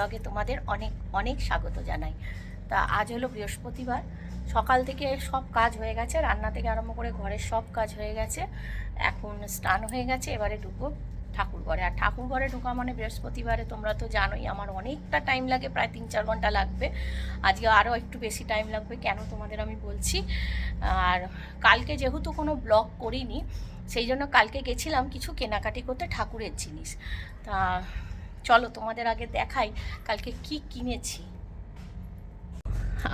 ব্লগে তোমাদের অনেক অনেক স্বাগত জানাই। তা আজ হলো বৃহস্পতিবার, সকাল থেকে সব কাজ হয়ে গেছে, রান্না থেকে আরম্ভ করে ঘরের সব কাজ হয়ে গেছে। এখন স্নান হয়ে গেছে, এবারে ঢুকবো ঠাকুর ঘরে। আর ঠাকুর ঘরে ঢোকা মানে বৃহস্পতিবারে তোমরা তো জানোই, আমার অনেকটা টাইম লাগে, প্রায় তিন চার ঘণ্টা লাগবে। আজকে আরও একটু বেশি টাইম লাগবে, কেন তোমাদের আমি বলছি? আর কালকে যেহেতু কোনো ব্লগ করিনি, সেই জন্য কালকে গেছিলাম কিছু কেনাকাটি করতে ঠাকুরের জিনিস। তা চলো তোমাদের আগে দেখাই কালকে কি কিনেছি।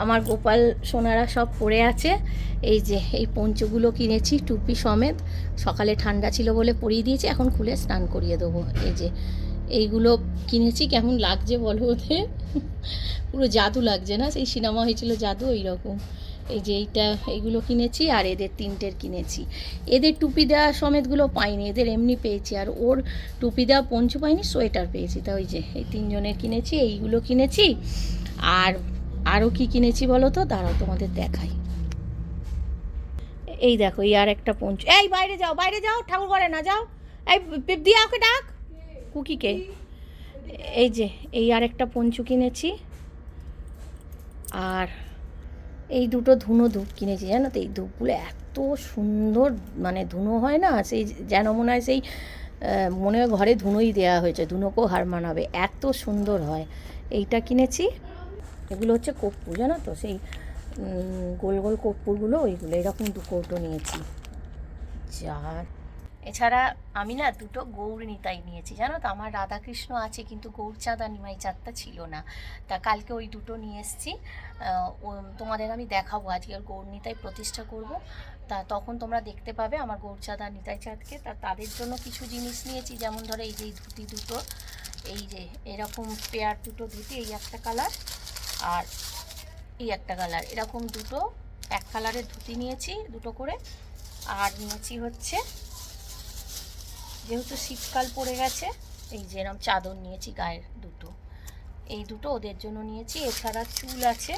আমার গোপাল সোনারা সব পড়ে আছে। এই যে, এই পঞ্চগুলো কিনেছি টুপি সমেত। সকালে ঠান্ডা ছিল বলে পরিয়ে দিয়েছি, এখন খুলে স্নান করিয়ে দেবো। এই যে, এইগুলো কিনেছি, কেমন লাগছে বলো ওদের? পুরো জাদু লাগছে না? সেই সিনেমা হয়েছিল জাদু ওই রকম এই যে এইটা এইগুলো কিনেছি আর এদের তিনটের কিনেছি। এদের টুপি দেওয়া সমেতগুলো পাইনি, এদের এমনি পেয়েছি। আর ওর টুপি দেওয়া পঞ্চু পাইনি, সোয়েটার পেয়েছি। তা ওই যে, এই তিনজনের কিনেছি, এইগুলো কিনেছি। আর আরও কি কিনেছি বলো তো? দাঁড়াও, তোমাদের দেখাই। এই দেখো, এই আর একটা পঞ্চু। এই, বাইরে যাও বাইরে যাও, ঠাকুর ঘরে না যাও। এই পি- দিয়া ওকে ডাক। কুকিকে এই যে, এই আর একটা পঞ্চু কিনেছি। আর এই দুটো ধুনো ধূপ কিনেছি, জানো তো? এই ধূপগুলো এত সুন্দর মানে ধুনো হয় না, সেই যেন মনে হয় সেই মনে হয় ঘরে ধুনোই দেওয়া হয়েছে, ধুনোকেও হার মানাবে, এত সুন্দর হয়। এইটা কিনেছি, এগুলো হচ্ছে কর্পূর, জানো তো? সেই গোল গোল কর্পূরগুলো, ওইগুলো, এরকম দু কৌটো নিয়েছি। চার এছাড়া আমি না দুটো গৌর নিতাই নিয়েছি, জানো তো? আমার রাধাকৃষ্ণ আছে, কিন্তু গৌরচাঁদ আর নিমাই চাঁদটা ছিল না। তা কালকে ওই দুটো নিয়ে এসেছি। তোমাদের আমি দেখাবো। আজকে আর গৌর নিতাই প্রতিষ্ঠা করব। তা তখন তোমরা দেখতে পাবে আমার গৌরচাঁদ আর নিতাই চাঁদকে তা তাদের জন্য কিছু জিনিস নিয়েছি, যেমন ধরো এই যে ধুতি দুটো, এই যে এরকম পেয়ার দুটো ধুতি, এই একটা কালার আর এই একটা কালার এরকম দুটো, এক কালারের ধুতি নিয়েছি দুটো করে। আর নিয়েছি হচ্ছে যেহেতু শীতকাল পড়ে গেছে, এই যে এরকম চাদর নিয়েছি গায়ের দুটো। এই দুটো ওদের জন্য নিয়েছি, এছাড়া চুল আছে।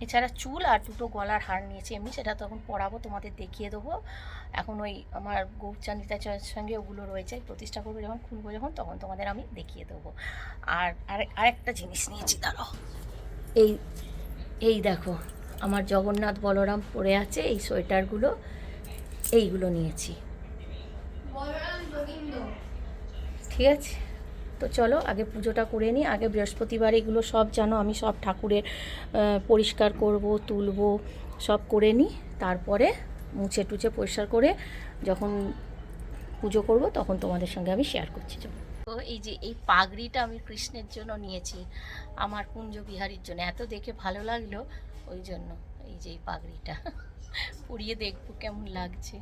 এছাড়া চুল আর দুটো গলার হার নিয়েছি এমনি সেটা তখন পরাবো, তোমাদের দেখিয়ে দেবো। এখন ওই আমার গৌরচান্দিতার সঙ্গে ওগুলো রয়েছে, প্রতিষ্ঠা করব যখন, খুলবো যখন, তখন তোমাদের আমি দেখিয়ে দেবো। আর আরে- আরেকটা জিনিস নিয়েছি, দাঁড়াও। এই এই দেখো, আমার জগন্নাথ বলরাম পরে আছে এই সোয়েটারগুলো। এইগুলো নিয়েছি। ঠিক আছে? তো চলো, আগে পুজোটা করে নিই। আগে বৃহস্পতিবার এগুলো সব জানো, আমি সব ঠাকুরের পরিষ্কার করব, তুলবো, সব করে নিই। তারপরে মুছে টুছে পরিষ্কার করে যখন পুজো করব, তখন তোমাদের সঙ্গে আমি শেয়ার করছি। চলো। তো এই যে, এই পাগড়িটা আমি কৃষ্ণের জন্য নিয়েছি, আমার কুঞ্জ বিহারীর জন্য। এত দেখে ভালো লাগল, ওই জন্য, এই যে এই পাগড়িটা। পরিয়ে দেখব কেমন লাগছে।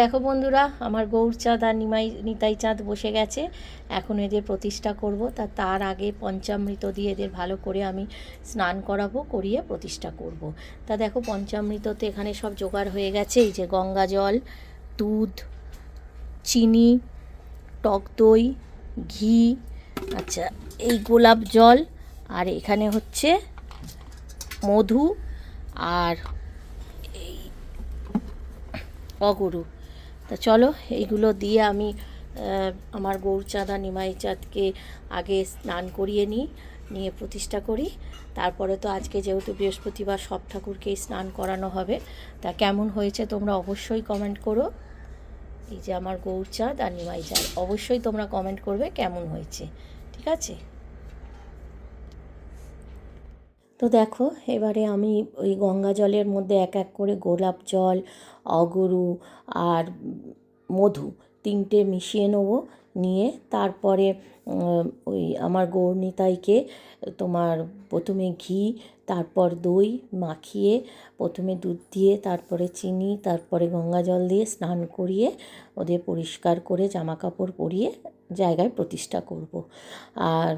দেখো বন্ধুরা, আমার গৌরচাঁদ আর নিমাই নিতাই চাঁদ বসে গেছে। এখন এদের প্রতিষ্ঠা করব। তা তার আগে পঞ্চামৃত দিয়ে এদের ভালো করে আমি স্নান করাবো, করিয়ে প্রতিষ্ঠা করব। তা দেখো পঞ্চামৃততে এখানে সব জোগাড় হয়ে গেছে। এই যে গঙ্গা জল, দুধ, চিনি, টক দই, ঘি আচ্ছা এই গোলাপ জল, আর এখানে হচ্ছে মধু, আর অগরু। তা চলো এইগুলো দিয়ে আমি আমার গৌরচাঁদা নিমাই চাঁদকে আগে স্নান করিয়ে নিই, নিয়ে প্রতিষ্ঠা করি। তারপরে তো আজকে যেহেতু বৃহস্পতিবার সব ঠাকুরকেই স্নান করানো হবে, তা কেমন হয়েছে তোমরা অবশ্যই কমেন্ট করো। এই যে আমার গৌরচাঁদ আর নিমাই চাঁদ অবশ্যই তোমরা কমেন্ট করবে কেমন হয়েছে, ঠিক আছে? তো দেখো, এবারে আমি ওই গঙ্গা জলের মধ্যে এক এক করে গোলাপ জল, অগরু আর মধু তিনটে মিশিয়ে নেব, নিয়ে তারপরে ওই আমার গৌরনিতাইকে তোমার প্রথমে ঘি, তারপর দই মাখিয়ে প্রথমে দুধ দিয়ে, তারপরে চিনি, তারপরে গঙ্গা জল দিয়ে স্নান করিয়ে ওদের পরিষ্কার করে জামা কাপড় পরিয়ে জায়গায় প্রতিষ্ঠা করব। আর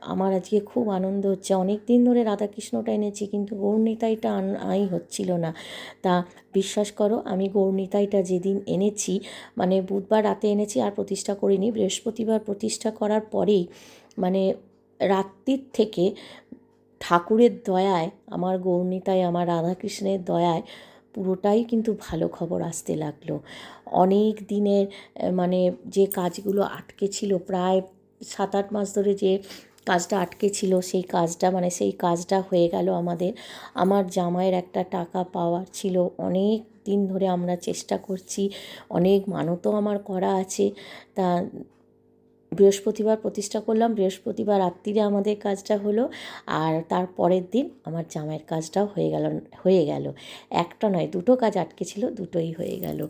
আমার আজকে খুব আনন্দ হচ্ছে। অনেক দিন ধরে রাধাকৃষ্ণটা এনেছি, কিন্তু গৌরনিতাইটা আন- আই হচ্ছিল না। তা বিশ্বাস করো, আমি গৌরনিতাইটা যেদিন এনেছি মানে বুধবার রাতে এনেছি আর প্রতিষ্ঠা করিনি। বৃহস্পতিবার প্রতিষ্ঠা করার পরেই মানে রাত্রির থেকে ঠাকুরের দয়ায়, আমার গৌরনিতাই, আমার রাধাকৃষ্ণের দয়ায় পুরোটাই কিন্তু ভালো খবর আসতে লাগল। অনেক দিনের মানে যে কাজগুলো আটকে ছিল, প্রায় সাত আট মাস ধরে যে কাজটা আটকে ছিল, সেই কাজটা মানে সেই কাজটা হয়ে গেল আমাদের। আমার জামাইয়ের একটা টাকা পাওয়ার ছিল। অনেক দিন ধরে আমরা চেষ্টা করছি, অনেক মানতও আমার করা আছে। তা বৃহস্পতিবার প্রতিষ্ঠা করলাম। বৃহস্পতিবার রাত্রিরে আমাদের কাজটা হলো আর তার পরের দিন আমার জামাইয়ের কাজটাও হয়ে গেল হয়ে গেল। একটা নয়, দুটো কাজ আটকে ছিল, দুটোই হয়ে গেল।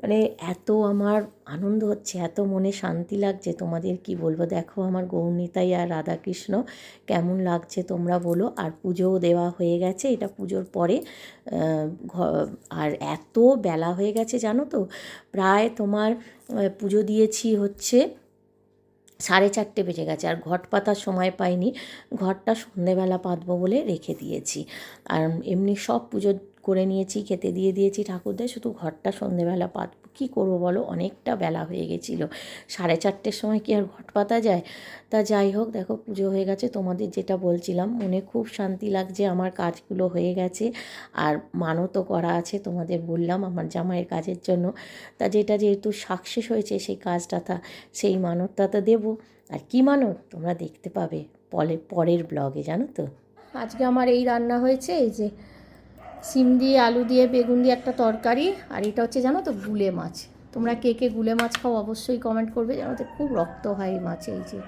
মানে এত আমার আনন্দ হচ্ছে, এত মনে শান্তি লাগছে। তোমাদের কি বলব? দেখো আমার গৌরনীতাই আর রাধাকৃষ্ণ কেমন লাগছে তোমরা বলো। আর পুজোও দেওয়া হয়ে গেছে, এটা পুজোর পরে। আর এত বেলা হয়ে গেছে জানো তো? প্রায় তোমার পুজো দিয়েছি হচ্ছে সাড়ে চারটে বেজে গেছে আর ঘট পাতার সময় পাইনি। ঘরটা সন্ধেবেলা পাতবো বলে রেখে দিয়েছি। আর এমনি সব পুজো করে নিয়েছি, খেতে দিয়ে দিয়েছি। ঠাকুরদের শুধু ঘরটা সন্ধেবেলা পাতবো কী করব বলো? অনেকটা বেলা হয়ে গেছিল। সাড়ে চারটের সময় কি আর ঘট পাতা যায়? তা যাই হোক, দেখো পুজো হয়ে গেছে। তোমাদের যেটা বলছিলাম, মনে খুব শান্তি লাগছে, আমার কাজগুলো হয়ে গেছে। আর মানতও করা আছে, তোমাদের বললাম আমার জামাইয়ের কাজের জন্য। তা যেটা যেহেতু সাকসেস হয়েছে, সেই কাজটা তা, সেই মানতটা তো দেবো। আর কি মানত তোমরা দেখতে পাবে পরে পরের ব্লগে, জানো তো? আজকে আমার এই রান্না হয়েছে, এই যে সিম দিয়ে, আলু দিয়ে, বেগুন দিয়ে একটা তরকারি, আর এটা হচ্ছে জানো তো গুলে মাছ। তোমরা কে কে গুলে মাছ খাও অবশ্যই কমেন্ট করবে, জানো তো খুব রক্ত হয় এই মাছে, এই যে।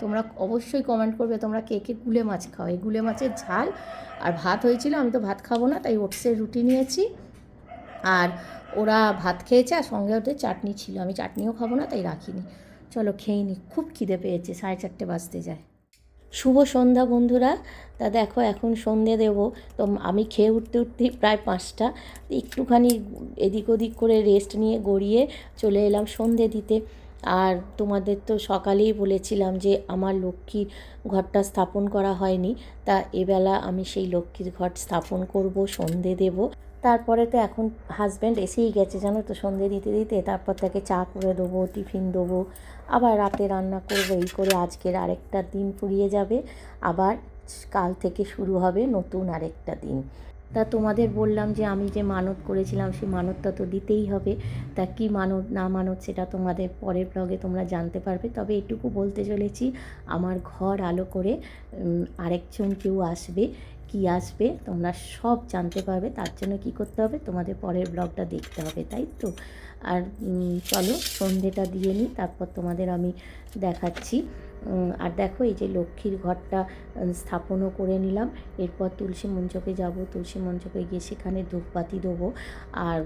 তোমরা অবশ্যই কমেন্ট করবে তোমরা কে কে গুলে মাছ খাও। এই গুলে মাছের ঝাল, আর ভাত হয়েছিল, আমি তো ভাত খাব না, তাই ওটসের রুটি নিয়েছি। আর ওরা ভাত খেয়েছে, আর সঙ্গে ওদের চাটনি ছিল। আমি চাটনিও খাব না, তাই রাখিনি। চলো খেয়ে নি, খুব খিদে পেয়েছে, সাড়ে চারটে বাজতে যায়। শুভ সন্ধ্যা বন্ধুরা। তা দেখো, এখন সন্ধে দেবো। তো আমি খেয়ে উঠতে উঠতেই প্রায় পাঁচটা। একটুখানি এদিক ওদিক করে রেস্ট নিয়ে গড়িয়ে চলে এলাম সন্ধে দিতে। আর তোমাদের তো সকালেই বলেছিলাম যে আমার লক্ষ্মীর ঘরটা স্থাপন করা হয়নি। তা এবেলা আমি সেই লক্ষ্মীর ঘর স্থাপন করব, সন্ধে দেব। তারপরে তো এখন হাজব্যান্ড এসেই গেছে, জানো তো, সন্ধে দিতে দিতে। তারপর তাকে চা করে দেবো, টিফিন দেবো। আবার রাতে রান্না করব, এই করে আজকের আরেকটা দিন ফুরিয়ে যাবে। আবার কাল থেকে শুরু হবে নতুন আরেকটা দিন। তা তোমাদের বললাম যে আমি যে মানত করেছিলাম, সেই মানতটা তো দিতেই হবে। তা কি মানত, না মানত সেটা তোমাদের পরের ব্লগে তোমরা জানতে পারবে। তবে এটুকু বলতে চলেছি, আমার ঘর আলো করে আরেকজন কেউ আসবে। কি আসবে, তোমরা সব জানতে পারবে, তার জন্য কি করতে হবে, তোমাদের পরের ব্লগটা দেখতে হবে, তাই তো? আর চলো সন্ধেটা দিয়ে নিই, তারপর তোমাদের আমি দেখাচ্ছি। আর দেখো এই যে লক্ষ্মীর ঘরটা স্থাপনও করে নিলাম। এরপর তুলসী মঞ্চপে যাব। তুলসী মঞ্চপে গিয়ে সেখানে ধূপবাতি দেবো। আর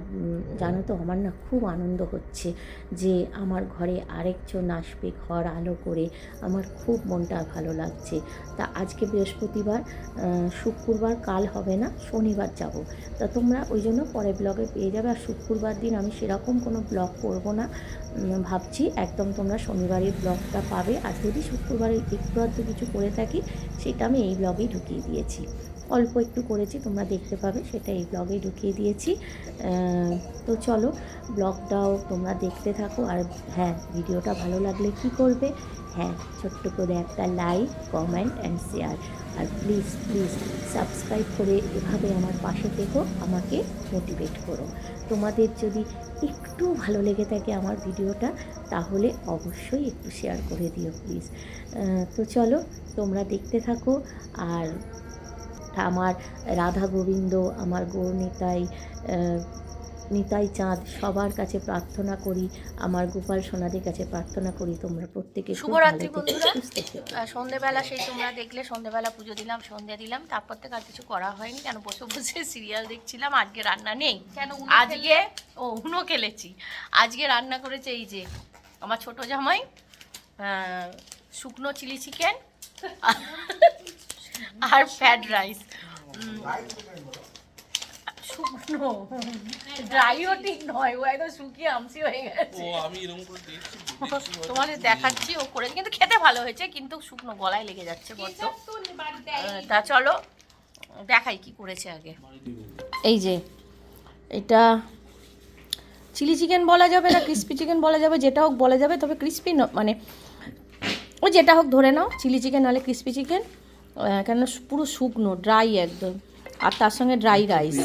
জানো তো আমার না খুব আনন্দ হচ্ছে যে আমার ঘরে আরেকজন আসবে ঘর আলো করে। আমার খুব মনটা ভালো লাগছে। তা আজকে বৃহস্পতিবার শুক্রবার কাল হবে না? শনিবার যাব। তা তোমরা ওই জন্য পরে ব্লগে পেয়ে যাবে। আর শুক্রবার দিন আমি সেরকম কোনো ব্লগ করব না। ভাবছি একদম তোমরা শনিবারের ব্লগটা পাবে। আর যদি শুক্রবারে একটু আধটু কিছু করে থাকি সেটা আমি এই ব্লগেই ঢুকিয়ে দিয়েছি। অল্প একটু করেছি, তোমরা দেখতে পাবে, সেটা এই ব্লগে ঢুকিয়ে দিয়েছি। তো চলো ব্লগটাও তোমরা দেখতে থাকো, আর হ্যাঁ ভিডিওটা ভালো লাগলে কি করবে? হ্যাঁ ছোট্ট করে একটা লাইক কমেন্ট অ্যান্ড শেয়ার আর প্লিজ প্লিজ সাবস্ক্রাইব করে এভাবে আমার পাশে থেকো, আমাকে মোটিভেট করো। তোমাদের যদি একটু ভালো লেগে থাকে আমার ভিডিওটা, তাহলে অবশ্যই একটু শেয়ার করে দিও প্লিজ তো চলো, তোমরা দেখতে থাকো, আর আমার রাধা গোবিন্দ আমার গৌর নিতাই নিতাই চাঁদ সবার কাছে প্রার্থনা করি আমার গোপাল সোনাদের কাছে প্রার্থনা করি তোমরা প্রত্যেকে শুভরাত্রি বন্ধুরা। সন্ধেবেলা সেই তোমরা দেখলে সন্ধেবেলা পুজো দিলাম সন্ধে দিলাম তারপর থেকে আর কিছু করা হয়নি কেন বসে বসে সিরিয়াল দেখছিলাম আজকে রান্না নেই। কেন আজকে ও উনো খেলেছি। আজকে রান্না করেছে এই যে আমার ছোট জামাই শুকনো চিলি চিকেন আর ফ্রাইড রাইস। শুকনো। ড্রাইও ঠিক নয় ও একদম শুকিয়ে আমসি হয়ে গেছে। ও আমি এরকম করে দেখছি তোমাদের দেখাচ্ছি ও করেছে। কিন্তু খেতে ভালো হয়েছে কিন্তু শুকনো গলায় লেগে যাচ্ছে বড্ড। তা চলো দেখাই কি করেছে আগে। এই যে এটা চিলি চিকেন বলা যাবে না ক্রিস্পি চিকেন বলা যাবে যেটা হোক বলা যাবে তবে ক্রিস্পি মানে ও যেটা হোক ধরে নাও চিলি চিকেন নাহলে ক্রিস্পি চিকেন। কেন পুরো শুকনো ড্রাই একদম। আর তার সঙ্গে ড্রাই রাইস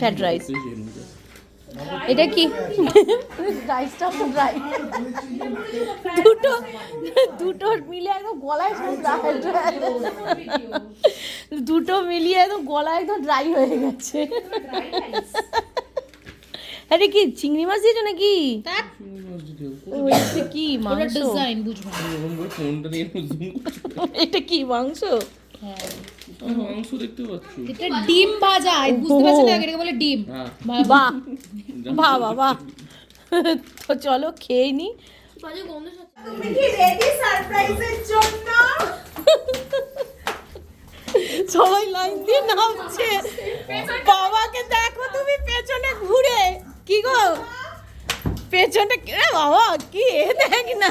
ফ্যাট রাইস এটা কি? রাইসটা তো ড্রাই দুটো দুটো মিলে একদম গলায়। দুটো মিলিয়ে একদম গলায় একদম ড্রাই হয়ে গেছে। আরে কি চিংড়ি মাছ দিয়েছ নাকি? এটা কি মাংস? ফোনটা নিয়ে এটা কি মাংস? মাংস দেখতে পাচ্ছ? এটা ডিম ভাজা বুঝতে পারছি না এটাকে বলে ডিম। হ্যাঁ। বাহ। বাহ বাহ বাহ। তো চলো খেয়ে নি। সবাই লাইন দিয়ে নামছে। বাবাকে দেখো তুমি পেছনে ঘুরে কি গো পেছনটা বাবা কি? দেখ না।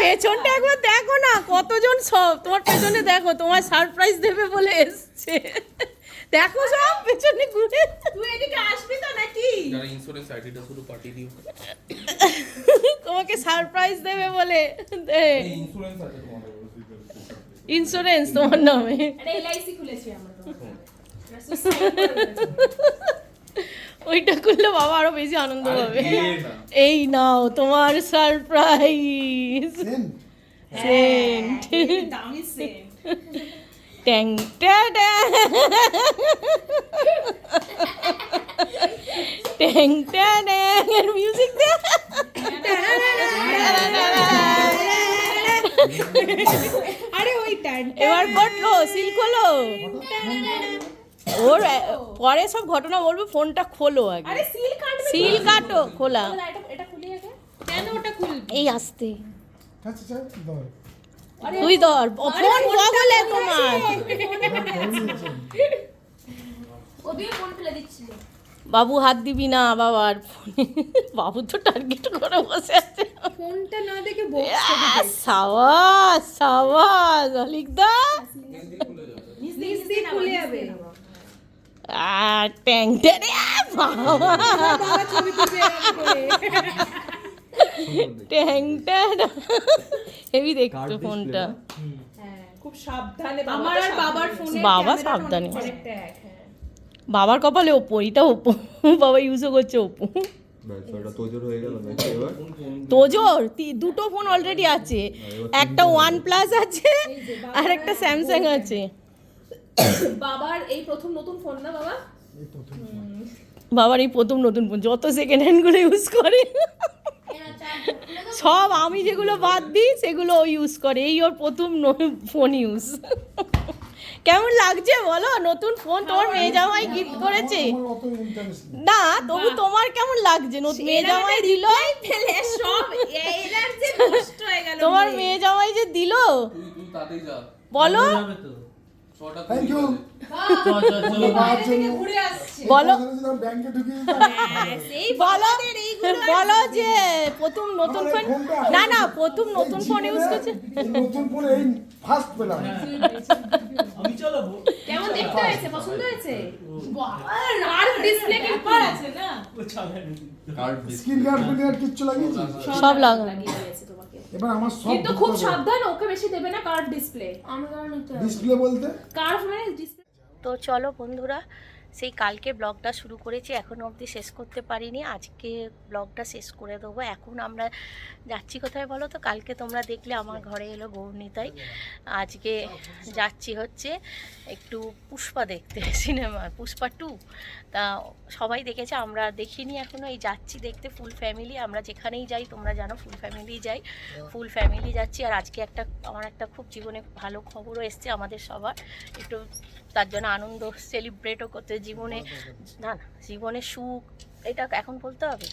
পেছনটা একবার দেখো না কতজন সব। তোমার পেছনে দেখো তোমার সারপ্রাইজ দেবে বলে এসছে। দেখো সব পেছনে ঘুরে। তুই এদিকে আসবি তো নাকি? যারা ইন্স্যুরেন্স আইডিটা শুধু পাঠিয়ে দিও। তোমাকে সারপ্রাইজ দেবে বলে। ইন্স্যুরেন্স আছে তোমাদের ইন্স্যুরেন্স তোমার নামে। ওইটা করলে বাবা আরও বেশি আনন্দ পাবে। এই নাও। তোমার সারপ্রাইজ সেন্ট ট্যাং ট্যাং ট্যাং ট্যাং এর মিউজিক দে আরে ওইটা এবার ঘটলো সিল খোলো ওর পরে সব ঘটনা বলব ফোনটা খোলো আগে। সিল কাটো খোলা। কেন ওটা খুল এই আসতে। আচ্ছা আচ্ছা তুই ধর। ও, ফোন বগলে তোমার। বাবু হাত দিবি না বাবার ফোনে। বাবু তো টার্গেট করে বসে আছে। ফোনটা না দেখে সাবাস সাবাস অলিকদা নিজ দিয়ে খুলে যাবে। আর ট্যাং ট্যাং বাবা বাবা। ছবি তুলবে এরকম করে। ট্যাং ট্যাং। হেভি দেখতো ফোনটা। খুব সাবধানে আমার আর বাবার ফোনে বাবা সাবধানে। বাবার কপালে ওপো এটা ওপো বাবা ইউজও করছে ওপো তোজোর হয়ে দুটো ফোন অলরেডি আছে। একটা ওয়ান প্লাস আছে আর একটা স্যামসাং আছে। বাবার এই প্রথম নতুন ফোন না বাবা? বাবার এই প্রথম নতুন ফোন যত সেকেন্ড হ্যান্ড হ্যান্ডগুলো ইউজ করে। সব আমি যেগুলো বাদ দিই সেগুলো ও ইউজ করে। এই ওর প্রথম ফোন ইউজ কেমন লাগছে বলো? নতুন ফোন তোমার মেয়ে জামাই গিফট করেছে? অত ইন্টারেস্ট নেই না তবু তোমার কেমন লাগছে? নতুন মেয়ে জামাই দিল? তোমার মেয়ে। জামাই যে দিল? তুই তুই তাতেই যা। বলো। থ্যাংক ইউ বাজে। বাবার জন্য ঘুরে আসছে। বলো। বলো। বলো। যে প্রথম নতুন ফোন না না প্রথম নতুন ফোন ইউজ করছে। নতুন ফোন এই ফার্স্ট পেলাম। কেমন দেখতে হয়েছে? পছন্দ হয়েছে? আর ডিসপ্লে কি উপর আছে না? কার্ড গার্ড ফিন গার্ড কিচ্ছু লাগিয়েছি সব তোমাকে। এবার আমার সব কিন্তু খুব সাবধান ওকে বেশি দেবে না কার্ভ ডিসপ্লে ডিসপ্লে বলতে? কার্ভ মানে ডিসপ্লে তো চলো বন্ধুরা সেই কালকে ব্লগটা শুরু করেছি এখনও অবধি শেষ করতে পারিনি। আজকে ব্লগটা শেষ করে দেবো। এখন আমরা যাচ্ছি কোথায় বলো তো? কালকে তোমরা দেখলে আমার ঘরে এলো গৌরনীতাই আজকে যাচ্ছি হচ্ছে একটু পুষ্পা দেখতে, সিনেমা, পুষ্পা টু। তা সবাই দেখেছে, আমরা দেখিনি এখনও এই যাচ্ছি দেখতে ফুল ফ্যামিলি, আমরা যেখানেই যাই, তোমরা জানো ফুল ফ্যামিলি যাই। ফুল ফ্যামিলি যাচ্ছি, আর আজকে একটা, আমার একটা খুব জীবনে ভালো খবরও এসছে আমাদের সবার। একটু তার জন্য আনন্দ সেলিব্রেটও করতে জীবনে না না জীবনে সুখ এটা এখন বলতে হবে?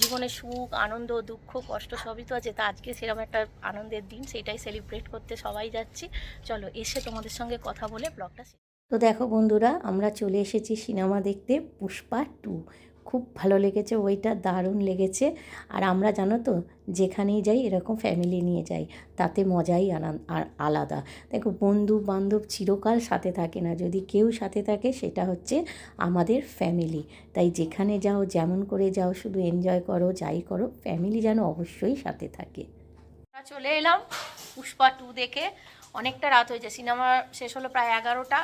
জীবনে সুখ আনন্দ দুঃখ কষ্ট সবই তো আছে তা আজকে সেরকম একটা আনন্দের দিন সেটাই সেলিব্রেট করতে সবাই যাচ্ছি। চলো এসে তোমাদের সঙ্গে কথা বলে ব্লগটা তো দেখো বন্ধুরা আমরা চলে এসেছি সিনেমা দেখতে পুষ্পা টু খুব ভালো লেগেছে, ওইটা দারুণ লেগেছে। আর আমরা জানো তো, যেখানেই যাই এরকম ফ্যামিলি নিয়ে যাই, তাতে মজাই আর আলাদা। দেখো বন্ধু বান্ধব চিরকাল সাথে থাকে না। যদি কেউ সাথে থাকে, সেটা হচ্ছে আমাদের ফ্যামিলি তাই যেখানে যাও, যেমন করে যাও, শুধু এনজয় করো, যাই করো ফ্যামিলি যেন অবশ্যই সাথে থাকে। চলে এলাম পুষ্পা টু দেখে। অনেকটা রাত হয়েছে সিনেমা শেষ হলো প্রায় এগারোটা।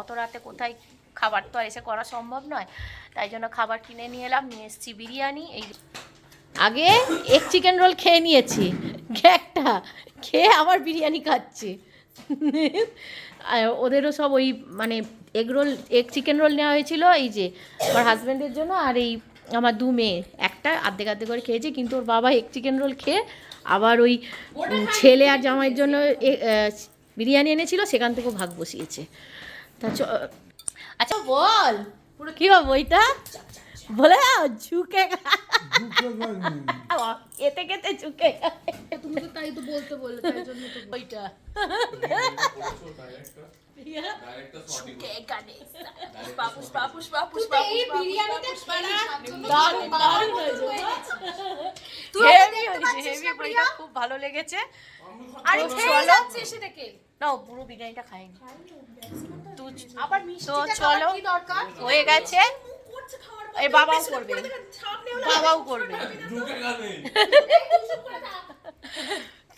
অত রাতে কোথায় খাবার তো আর এসে করা সম্ভব নয়। তাই জন্য খাবার কিনে নিয়ে এলাম, নিয়ে এসেছি বিরিয়ানি। এই আগে এক চিকেন রোল খেয়ে নিয়েছি একটা খেয়ে আবার বিরিয়ানি খাচ্ছি। ওদেরও সব ওই মানে egg roll egg chicken roll নেওয়া হয়েছিল এই যে আমার হাজব্যান্ডের জন্য আর এই আমার দু মেয়ে। একটা আর্ধেক আর্ধেক করে খেয়েছে, কিন্তু ওর বাবা এক চিকেন রোল খেয়ে আবার ওই ছেলে আর জামাইয়ের জন্য বিরিয়ানি এনেছিল, সেখান থেকেও ভাগ বসিয়েছে। তা আচ্ছা বল। পুরো কী হবে ওইটা বলে দাও ঝুঁকে এতে খেতে ঝুঁকে খায়। তুমি তো তাই তো বলতে বললে তাই জন্য তো বইটা। খুব ভালো লেগেছে। আরে না পুরো বিরিয়ানিটা খাইনি তো চলো খাওয়ার কি দরকার? হয়ে গেছে। খাওয়ার বাবাও করবে। বাবাও করবে।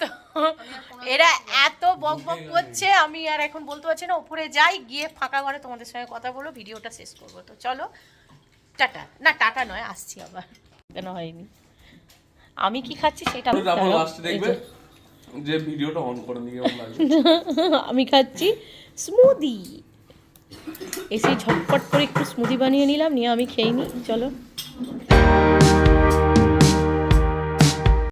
তো এরা এত বক বক করছে আমি আর এখন বলতে পারছি না উপরে যাই গিয়ে ফাঁকা ঘরে তোমাদের সঙ্গে কথা বলো ভিডিওটা শেষ করব। তো চলো টাটা। না টাটা নয় আসছি আবার। কেন হয়নি? আমি কি খাচ্ছি সেটা দেখবে? যে। যে ভিডিওটা অন করে নিয়ে আমি খাচ্ছি স্মুদি এসে ঝটপট করে একটু স্মুদি বানিয়ে নিলাম নিয়ে আমি খেয়ে নিই চলো।